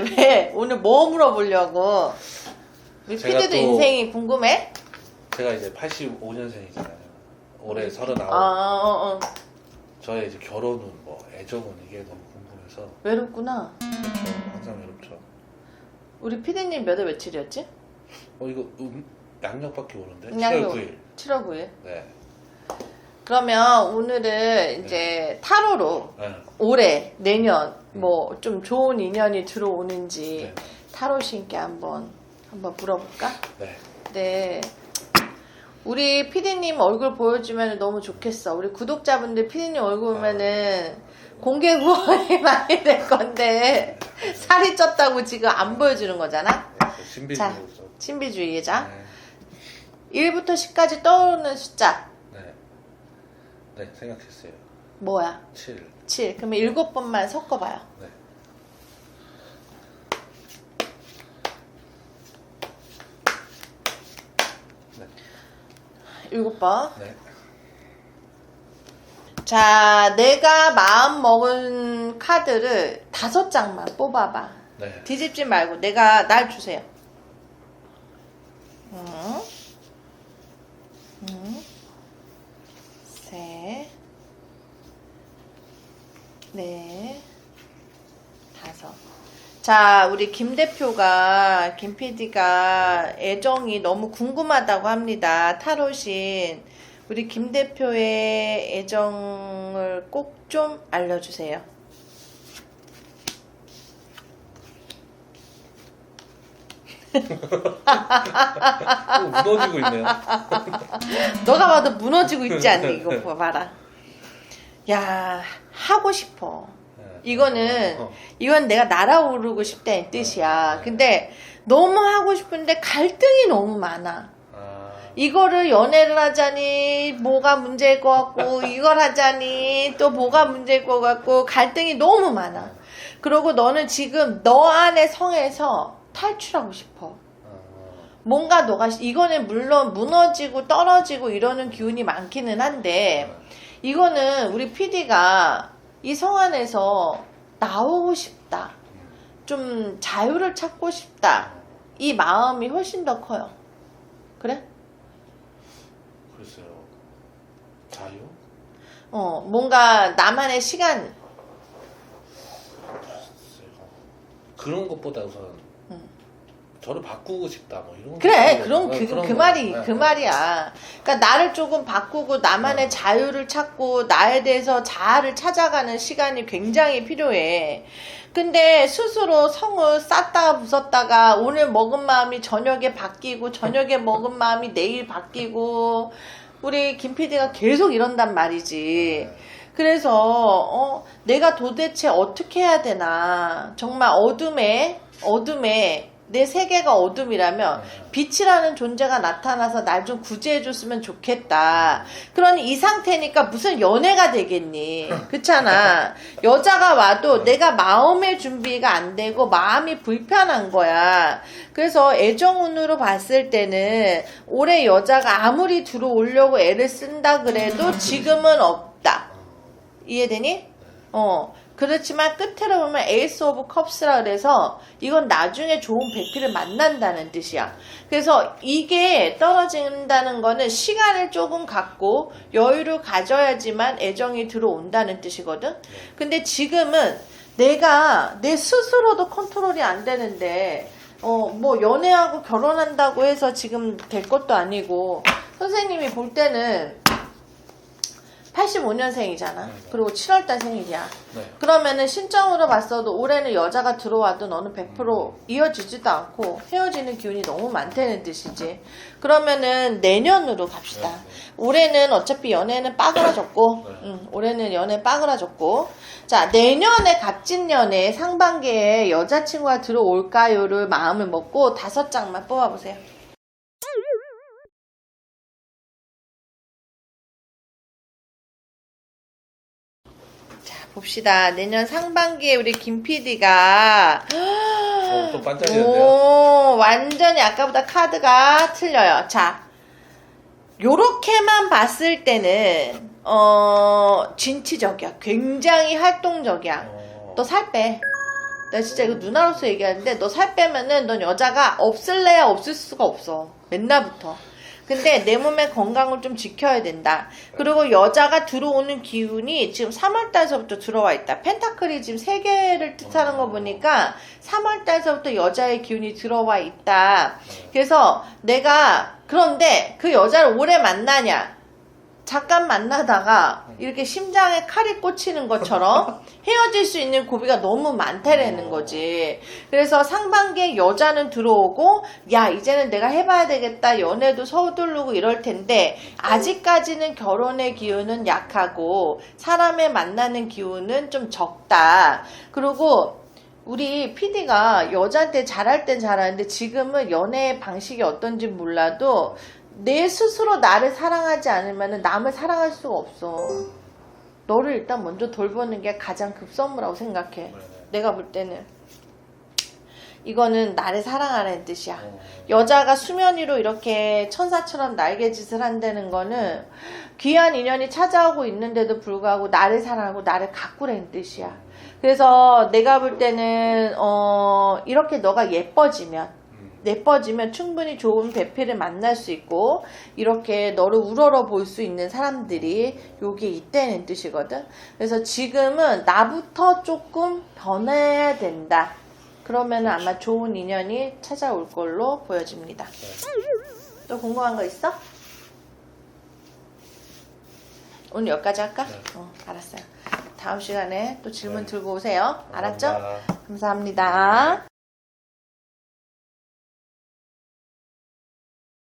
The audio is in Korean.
왜 오늘 뭐 물어보려고? 우리 제가 피디도 또- 인생이 궁금해? 제가 이제 85년생이잖아요. 올해 39. 아, 어, 어. 저의 이제 결혼은 뭐 애정은 이게 너무 궁금해서 외롭구나. 항상 외롭죠. 우리 피디님 몇월 며칠이었지? 어 이거 음, 양력밖에 모르는데 양력. 7월 9일. 7월 9일. 네. 그러면 오늘은 이제 타로로 네. 올해, 내년 뭐 좀 좋은 인연이 들어오는지 네. 타로 신께 한번 한번 물어볼까? 네. 네. 우리 피디님 얼굴 보여주면 너무 좋겠어. 우리 구독자분들 피디님 얼굴 보면은 공개 구원이 많이 될 건데 살이 쪘다고 지금 안 보여주는 거잖아? 네. 신비주의로. 좀- 신비주의자. 네. 1부터 10까지 떠오르는 숫자 네. 네, 생각했어요. 뭐야? 7. 7. 그러면 7번만 섞어봐요. 네. 네. 7번. 네. 자, 내가 마음 먹은 카드를 다섯 장만 뽑아봐. 네. 뒤집지 말고 내가 날 주세요. 음, 음, 넷, 다섯. 자, 우리 김 대표가, 김 PD가 애정이 너무 궁금하다고 합니다. 타로신. 우리 김 대표의 애정을 꼭 좀 알려주세요. 또 무너지고 있네요. 너가 봐도 무너지고 있지 않니? 이거 봐라. 야, 하고 싶어. 네. 이거는, 어. 이건 내가 날아오르고 싶다는 뜻이야. 근데 너무 하고 싶은데 갈등이 너무 많아. 아, 이거를 연애를 하자니 뭐가 문제일 것 같고 이걸 하자니 또 뭐가 문제일 것 같고 갈등이 너무 많아. 그리고 너는 지금 너 안의 성에서 탈출하고 싶어. 아, 뭔가 너가 이거는 물론 무너지고 떨어지고 이러는 기운이 많기는 한데 이거는 우리 PD가 이 성 안에서 나오고 싶다. 좀 자유를 찾고 싶다. 이 마음이 훨씬 더 커요. 그래? 글쎄요. 자유? 어, 뭔가 나만의 시간, 글쎄요. 그런 것보다 우선 음. 저를 바꾸고 싶다 뭐 이런 그래, 거. 그런, 네, 그, 그런 그 거. 말이, 네, 그 네. 말이야. 그러니까 나를 조금 바꾸고 나만의 어. 자유를 찾고 나에 대해서 자아를 찾아가는 시간이 굉장히 필요해. 근데 스스로 성을 쌓다가 부쉈다가 오늘 먹은 마음이 저녁에 바뀌고 저녁에 먹은 마음이 내일 바뀌고 우리 김 PD가 계속 이런단 말이지. 네. 그래서 어, 내가 도대체 어떻게 해야 되나 정말 어둠에 어둠에 내 세계가 어둠이라면 네. 빛이라는 존재가 나타나서 날 좀 구제해 줬으면 좋겠다. 그러니 이 상태니까 무슨 연애가 되겠니? 그렇잖아. 여자가 와도 내가 마음의 준비가 안 되고 마음이 불편한 거야. 그래서 애정운으로 봤을 때는 올해 여자가 아무리 들어오려고 애를 쓴다 그래도 지금은 없다. 이해되니? 어. 그렇지만 끝으로 보면 에이스 오브 컵스라 그래서 이건 나중에 좋은 배필을 만난다는 뜻이야. 그래서 이게 떨어진다는 거는 시간을 조금 갖고 여유를 가져야지만 애정이 들어온다는 뜻이거든. 근데 지금은 내가 내 스스로도 컨트롤이 안 되는데 어 뭐 연애하고 결혼한다고 해서 지금 될 것도 아니고 선생님이 볼 때는 85년생이잖아. 그리고 7월달 생일이야. 네. 그러면은 신점으로 봤어도 올해는 여자가 들어와도 너는 100% 이어지지도 않고 헤어지는 기운이 너무 많다는 뜻이지. 그러면은 내년으로 갑시다. 네, 네. 올해는 어차피 연애는 빠그라졌고, 네. 응, 올해는 연애 빠그라졌고, 자 내년에 갑진년에 상반기에 여자친구가 들어올까요를 마음을 먹고 다섯 장만 뽑아보세요. 봅시다. 내년 상반기에 우리 김 PD가 어, 또 반짝이는데요? 오, 완전히 아까보다 카드가 틀려요. 자, 요렇게만 봤을 때는, 어, 진취적이야. 굉장히 활동적이야. 어, 또살 빼. 나 진짜 이거 누나로서 얘기하는데 너 살 빼면은 넌 여자가 없을래야 없을 수가 없어. 맨날부터. 근데 내 몸의 건강을 좀 지켜야 된다. 그리고 여자가 들어오는 기운이 지금 3월달서부터 들어와 있다. 펜타클이 지금 3개를 뜻하는 거 보니까 3월달서부터 여자의 기운이 들어와 있다. 그래서 내가 그런데 그 여자를 오래 만나냐? 잠깐 만나다가 이렇게 심장에 칼이 꽂히는 것처럼 헤어질 수 있는 고비가 너무 많다라는 거지. 그래서 상반기에 여자는 들어오고, 야, 이제는 내가 해봐야 되겠다. 연애도 서두르고 이럴 텐데, 아직까지는 결혼의 기운은 약하고, 사람을 만나는 기운은 좀 적다. 그리고, 우리 PD가 여자한테 잘할 땐 잘하는데 지금은 연애의 방식이 어떤지 몰라도 내 스스로 나를 사랑하지 않으면 남을 사랑할 수가 없어. 너를 일단 먼저 돌보는 게 가장 급선무라고 생각해. 네네. 내가 볼 때는. 이거는 나를 사랑하라는 뜻이야. 어. 여자가 수면 위로 이렇게 천사처럼 날개짓을 한다는 거는 귀한 인연이 찾아오고 있는데도 불구하고 나를 사랑하고 나를 가꾸라는 뜻이야. 그래서 내가 볼 때는 어 이렇게 너가 예뻐지면 음. 예뻐지면 충분히 좋은 배필을 만날 수 있고 이렇게 너를 우러러 볼 수 있는 사람들이 여기에 있다는 뜻이거든. 그래서 지금은 나부터 조금 변해야 된다. 그러면 아마 좋은 인연이 찾아올 걸로 보여집니다. 또 궁금한 거 있어? 오늘 여기까지 할까? 네. 어, 알았어요. 다음 시간에 또 질문 네. 들고 오세요. 알았죠? 감사합니다.